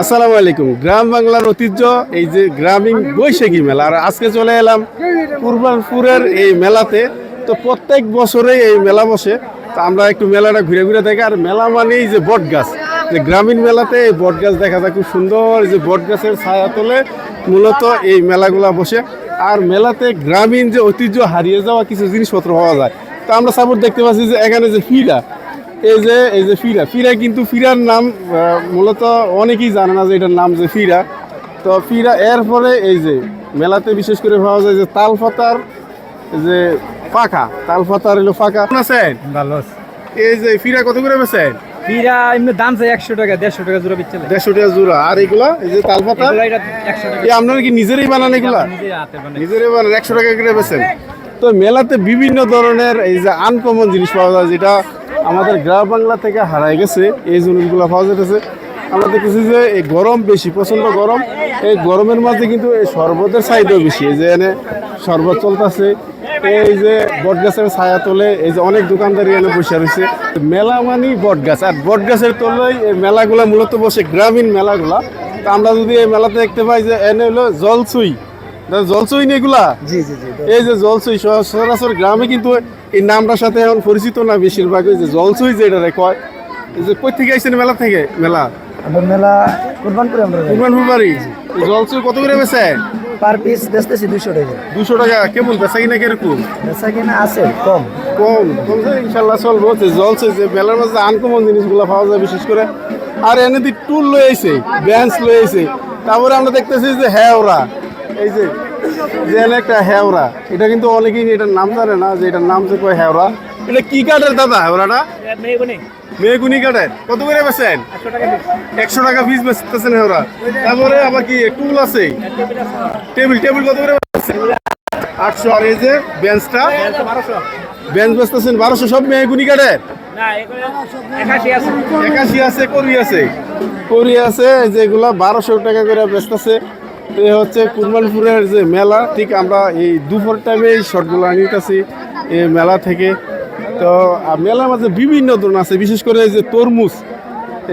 আসসালামু আলাইকুম। গ্রাম বাংলার ঐতিহ্য, এই যে গ্রামীণ বৈশাখী মেলা। আর আজকে চলে এলাম কুরবানপুরের এই মেলাতে। তো প্রত্যেক বছরে এই মেলা বসে। তো আমরা একটু মেলাটা ঘুরে ঘুরে দেখি। আর মেলা মানেই যে বট গাছ যে গ্রামীণ মেলাতে এই বট গাছ দেখা যায়। খুব সুন্দর যে বট গাছের ছায়া তোলে মূলত এই মেলাগুলা বসে। আর মেলাতে গ্রামীণ যে ঐতিহ্য হারিয়ে যাওয়া কিছু জিনিসপত্র পাওয়া যায়। তো আমরা সাপোর্ট দেখতে পাচ্ছি যে এখানে যে ফিরা এই যে এই যে ফিরা। ফিরা কিন্তু ফিরার নাম মূলত অনেকেই জানে না যে এটার নাম যে ফিরা। তো ফিরা এরপরে এই যে মেলাতে বিশেষ করে পাওয়া যায় যে তাল পাতার যে পাকা তাল পাতার হলো ফাঁকা আছেন? ভালো এই যে ফিরা কত করে বেছেন পিরা এমনি দাম চাই একশো টাকা দেড়শো টাকা জোড়া বিচ্ছে দেড়শো টাকা জোড়া। আর এগুলা এই যে তাল পাতা এই আপনারা কি নিজেরই বানান এগুলা? নিজে নিজেরই বানান একশো টাকা করে বেছেন তো মেলাতে বিভিন্ন ধরনের এই যে আনকমন জিনিস পাওয়া যায় যেটা আমাদের গ্রাম বাংলা থেকে হারাই গেছে, এই জিনিসগুলো পাওয়া যেতেছে আমরা দেখতেছি যে এই গরম বেশি, প্রচণ্ড গরম। এই গরমের মাঝে কিন্তু এই শরবতের চাহিদাও বেশি। এই যে এনে শরবত চলতেছে, এই যে বট গাছের ছায়া তোলে, এই যে অনেক দোকানদারি এনে বসে রয়েছে। মেলা মানি বট গাছ আর বট গাছের তলায় এই মেলাগুলা মূলত বসে গ্রামীণ মেলাগুলা। তা আমরা যদি এই মেলাতে দেখতে পাই যে এনে হলো জলসুই জলসুই না এগুলা? জি জি জি এই যে জলসুই স- সচরাচর গ্রামে কিন্তু এই নামটার সাথে এখন পরিচিত না বেশিরভাগ ওই যে জলসুই যে এটা কয়। এই যে কই থেকে আইছেন মেলা থেকে? মেলা? আমরা মেলা আমরা জলসুই কত করে বেছে পার পিস বেচতেছি দুশো টাকা। দুশো টাকা কেমন বেচা কিনা কীরকম? বেচা কিনা আছে কম। কম কমছে ইনশাল্লাহ চলবো। যে মেলার মাঝে আনকমন জিনিসগুলো পাওয়া যায় বিশেষ করে। আর এনে টুল আইছে বেঞ্চ আইছে। তারপরে আমরা দেখতেছি যে হেওরা এই যে যে একটা হেওরা এটা কিন্তু অনেকেই এটার নাম জানে না যে এটার নাম যে কয় হেওরা এটা কি কাঠের দাদা হেওরাটা মেয়েগুনি কাঠের। কত করে বেছেন একশো টাকা পিস বেচতেছেন হেওরা তারপরে আবার কি টুল আছে? টেবিল টেবিল কত করে আটশো। আর এই যে বেঞ্চটা? বেঞ্চ বেচতেছেন বারোশো। সব মেয়েগুনি কাঠের? একাশি আছে। করি আছে। করি আছে যেগুলা বারোশো টাকা করে বেচতেছে। এ হচ্ছে কুরবানপুরের যে মেলা, ঠিক আমরা এই দুপুর টাইমে এই শর্টগুলো আনিতেছি এই মেলা থেকে। তো মেলার মাঝে বিভিন্ন ধরনের আছে, বিশেষ করে এই যে তরমুজ।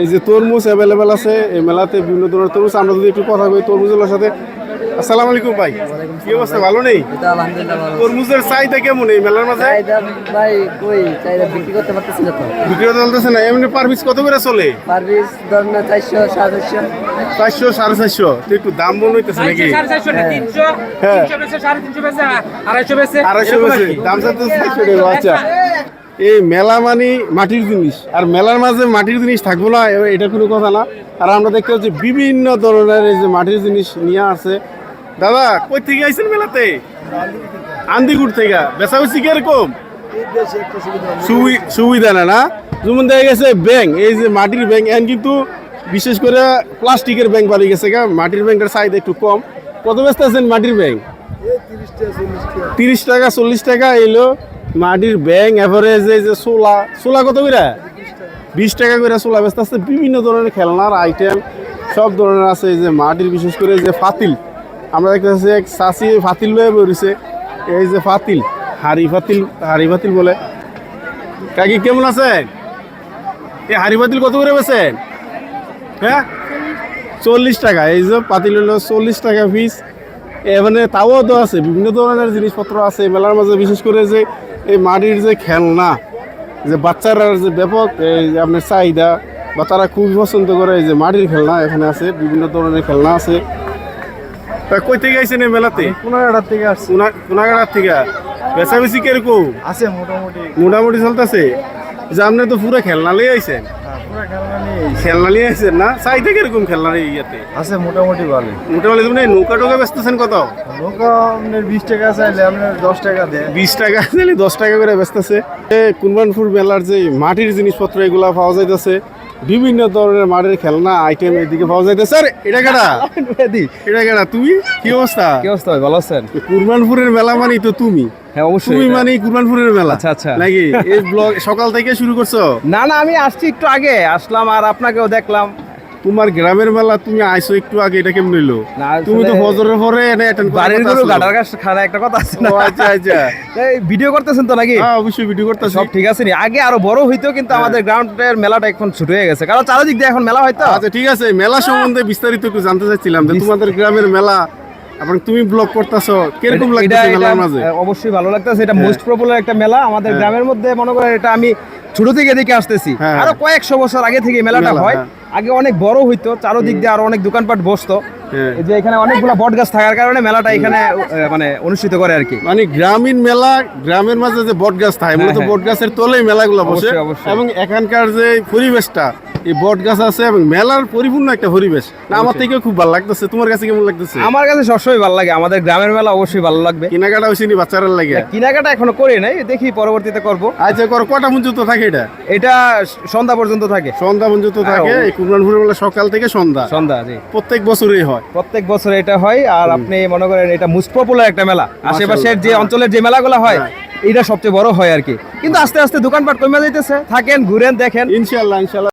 এই যে তরমুজ অ্যাভেলেবেল আছে, এই মেলাতে বিভিন্ন ধরনের তরমুজ। আমরা যদি একটু কথা কই তরমুজগুলোর সাথে আসসালামু আলাইকুম ভাই। কি অবস্থা ভালো নেই? এটা আলহামদুলিল্লাহ তরমুজের চাহিদা কেমন এই মেলার মাঝে? ভাই কই চাহিদা বিক্রি করতে পারতেছি না তো। বিক্রি চলতেছে না এমনি পার পিস কত করে চলে? পার পিস ধর চারশো সাড়ে চারশো। চারশো সাড়ে চারশো। একটু দাম বন হইতেছে নাকি? সাড়ে চারশো না তিনশো হ্যাঁ। তিনশো বেচে সাড়ে তিনশো বেচে আড়াইশো বেচে। আড়াইশো বেশি দাম চাচ্ছে আচ্ছা। এই মেলা মানে মাটির জিনিস। আর মেলার মাঝে মাটির জিনিস থাকব না এটা কোনো কথা না। আর আমরা দেখতে পাচ্ছি বিভিন্ন ধরনের এই যে মাটির জিনিস নিয়ে আসে। দাদা কই থেকে আইছেন মেলাতে? আন্দিগুড় থেকে। বেচা বেশি কীরকম? সুবি- সুবিধা না না? যেমন দেখা গেছে ব্যাংক এই যে মাটির ব্যাংক এন কিন্তু বিশেষ করে প্লাস্টিকের ব্যাংক বাড়ি গেছে গা। মাটির ব্যাংকের চাহিদা একটু কম। কত ব্যস্ত আছেন মাটির ব্যাংক তিরিশ টাকা, চল্লিশ টাকা এলো মাটির ব্যাংক এভারেজ এই যে সোলা সোলা কত করে? বিশ টাকা করে সোলা ব্যস্ত আছে বিভিন্ন ধরনের খেলনার আইটেম সব ধরনের আছে। এই যে মাটির, বিশেষ করে যে ফাতিল। আমরা দেখতে পাচ্ছি এক চাষি ফাতিল লয়ে বেরিয়েছে এই যে ফাতিল, হাড়ি ফাতিল হাড়ি ফাতিল বলে। কাকি, কেমন আছেন? এই হাড়ি ফাতিল কত করে বেছেন হ্যাঁ? চল্লিশ টাকা, এই যে পাতিল হলো চল্লিশ টাকা পিস এখানে তাও তো আছে, বিভিন্ন ধরনের জিনিসপত্র আছে। মেলার মাঝে বিশেষ করে যে এই মাটির যে খেলনা, যে বাচ্চারা যে ব্যাপক, এই যে আপনার চাহিদা, বা তারা খুবই পছন্দ করে এই যে মাটির খেলনা এখানে আছে, বিভিন্ন ধরনের খেলনা আছে। কই থেকে আইছেন এই মেলাতে? পনেরোটার থেকে আসছে। কোনাগাড়ার থেকে? বেচা বেশি কীরকম? আছে মোটামুটি। মোটামুটি চলতেছে? যে আপনি তো পুরো খেলনা লিয়ে আইছেন। খেলনা নেই খেলনা লিয়ে আইছেন না? চাহিদা কীরকম খেলনা ইয়াতে? আছে মোটামুটি ভালো। মোটামুটি তুমি নৌকা টোকা বেচতেছেন কত? নৌকা আপনার বিশ টাকা চাইলে আপনার দশ টাকা দেয়। বিশ টাকা দিলে দশ টাকা করে বেচতেছে। কুরবানপুর মেলার যে মাটির জিনিসপত্র এগুলা পাওয়া যাইতেছে। বিভিন্ন ধরনের মাঠের খেলনা আইটেম এদিকে পাওয়া যাইতে স্যার এটা কেটা এটা কেটা তুমি? কি অবস্থা? কি অবস্থা ভালো আছেন? কুরবানপুরের মেলা মানে তো তুমি। হ্যাঁ অবশ্যই। তুমি মানে কুরবানপুরের মেলা। আচ্ছা, আচ্ছা। নাকি? এই ব্লগ সকাল থেকে শুরু করছ? না না আমি আসছি একটু আগে। আসলাম আর আপনাকেও দেখলাম। তোমার গ্রামের মেলা তুমি আইছো একটু আগে এটা কেমন হইল? তুমি তো ফজরের পরে এনে অ্যাটেন্ড বাড়ির গরু গাটার কাছে খানা একটা কথা আছে না? আচ্ছা আচ্ছা। এই ভিডিও করতেছেন তো নাকি? হ্যাঁ অবশ্যই ভিডিও করতেছি। সব ঠিক আছে নি? আগে আরও বড় হইতো কিন্তু আমাদের গ্রাউন্ডের মেলাটা এখন ছোট হয়ে গেছে। কারণ চারিদিক দিয়ে এখন মেলা হয়তো আচ্ছা ঠিক আছে। মেলা সম্বন্ধে বিস্তারিত একটু জানতে চাচ্ছিলাম যে তোমাদের গ্রামের মেলা এবং তুমি ব্লগ করতেছো কীরকম লাগতেছে মেলার মাঝে? অবশ্যই ভালো লাগতেছে। এটা মোস্ট পপুলার একটা মেলা। আমাদের গ্রামের মধ্যে মনে করেন এটা আমি ছোট থেকে দেখে আসতেছি হ্যাঁ। আরও কয়েকশো বছর আগে থেকে মেলাটা হয় হ্যাঁ। আগে অনেক বড় হইতো চারোদিক দিয়ে আরও অনেক দোকানপাট বসতো যে এখানে অনেকগুলো বট গাছ থাকার কারণে মেলাটা এখানে মানে অনুষ্ঠিত করে আর কি। মানে গ্রামীণ মেলা গ্রামের মাঝে যে বট গাছ থাকে মূলত হ্যাঁ। বট গাছের তলেই মেলাগুলো বসে। এবং এখানকার যে পরিবেশটা এই বট গাছ আছে এবং মেলার পরিপূর্ণ একটা পরিবেশ। না আমার থেকেও খুব ভালো লাগতেছে। তোমার কাছে কেমন লাগতেছে? আমার কাছে সবসময় ভালো লাগে। আমাদের গ্রামের মেলা অবশ্যই ভালো লাগবে। কেনাকাটা হয়েছে নি বাচ্চারা লাগে। কেনাকাটা এখনও করি নাই দেখি পরবর্তীতে করব। আচ্ছা কর কটা পর্যন্ত থাকে এটা? এটা সন্ধ্যা পর্যন্ত থাকে। সন্ধ্যা পর্যন্ত হ্যাঁ, থাকে এই কুরবানপুরের মেলা সকাল থেকে সন্ধ্যা। সন্ধ্যা জি। প্রত্যেক বছরই হয়। প্রত্যেক বছর এটা হয় আর আপনি মনে করেন এটা মোস্ট পপুলার একটা মেলা। আশেপাশের যে অঞ্চলের যে মেলাগুলো হয় এটা সবচেয়ে বড় হয় আর কি। কিন্তু আস্তে আস্তে দোকানপাট কমে যাইতেছে। থাকেন ঘুরেন দেখেন। ইনশাল্লাহ ইনশাল্লাহ